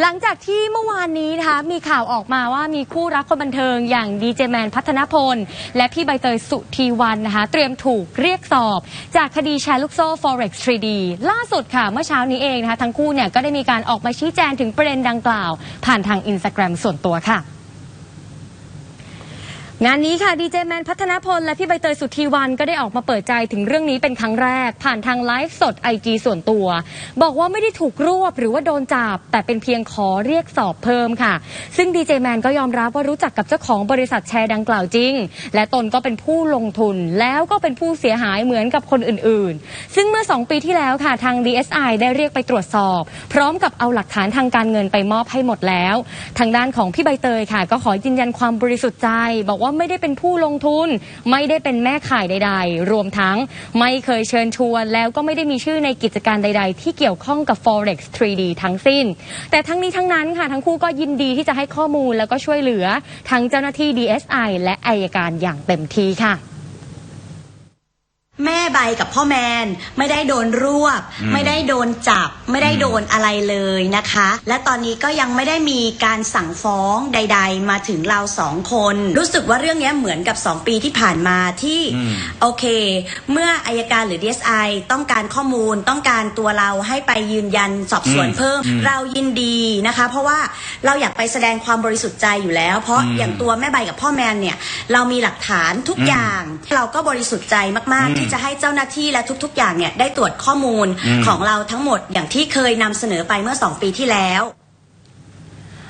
หลังจากที่เมื่อวานนี้นะคะมีข่าวออกมาว่ามีคู่รักคนบันเทิงอย่างดีเจแมนพัฒนพล และพี่ใบเตยสุธีวันนะคะ เตรียมถูกเรียกสอบ จากคดีแชร์ลูกโซ่ forex 3D ล่าสุดค่ะ เมื่อเช้านี้เองนะคะ ทั้งคู่เนี่ยก็ได้มีการออกมาชี้แจงถึงประเด็นดังกล่าว ผ่านทางอินสตาแกรมส่วนตัวค่ะ งานนี้ค่ะดีเจแมนพัฒนพล และพี่ใบเตยสุธีวันก็ได้ออกมาเปิดใจถึงเรื่องนี้เป็นครั้งแรก ผ่านทางไลฟ์สดไอจีส่วนตัว บอกว่าไม่ได้ถูกรวบหรือว่าโดนจับ แต่เป็นเพียงขอเรียกสอบเพิ่มค่ะ ซึ่งดีเจแมนก็ยอมรับว่ารู้จักกับเจ้าของบริษัทแชร์ดังกล่าวจริง และตนก็เป็นผู้ลงทุนแล้วก็เป็นผู้เสียหายเหมือนกับคนอื่นๆ ซึ่งเมื่อ 2 ปีที่แล้วค่ะทาง DSI ได้เรียกไปตรวจสอบ พร้อมกับเอาหลักฐานทางการเงินไปมอบให้หมดแล้ว ทางด้านของพี่ใบเตยค่ะ ก็ขอยืนยันความบริสุทธิ์ใจบอกว่าไม่ได้เป็นผู้ลงทุน ไม่ได้เป็นแม่ข่ายใด ๆ รวมทั้งไม่เคยเชิญชวน แล้วก็ไม่ได้มีชื่อในกิจการใด ๆ ที่เกี่ยวข้องกับ forex 3D ทั้งสิ้น แต่ทั้งนี้ทั้งนั้นค่ะทั้งคู่ก็ยินดีที่จะให้ข้อมูลแล้วก็ช่วยเหลือทั้งเจ้าหน้าที่ DSI และอายการอย่างเต็มที่ค่ะ แม่ใบกับพ่อแมนไม่ได้โดนรวบ ไม่ได้โดนจับ ไม่ได้โดนอะไรเลยนะคะ และตอนนี้ก็ยังไม่ได้มีการสั่งฟ้องใด ๆ มาถึงเราสองคน รู้สึกว่าเรื่องนี้เหมือนกับ 2 ปีที่ผ่านมาที่โอเค เมื่ออายการหรือ DSI ต้องการข้อมูลต้องการตัวเราให้ไปยืนยันสอบสวนอืมเพิ่มอืมเรายินดีนะคะ เพราะว่าเราอยากไปแสดงความบริสุทธิ์ใจอยู่แล้ว เพราะอืมอย่างตัวแม่ใบกับพ่อแมนเนี่ยเรามีหลักฐานทุกอืมอย่าง เราก็บริสุทธิ์ใจมากอืมๆที่จะให้เจ้าหน้าที่และทุก ๆ อย่างเนี่ยได้ตรวจข้อมูลอืมของเราทั้งหมดอย่างที่เคยนำเสนอไปเมื่อ 2 ปีที่แล้ว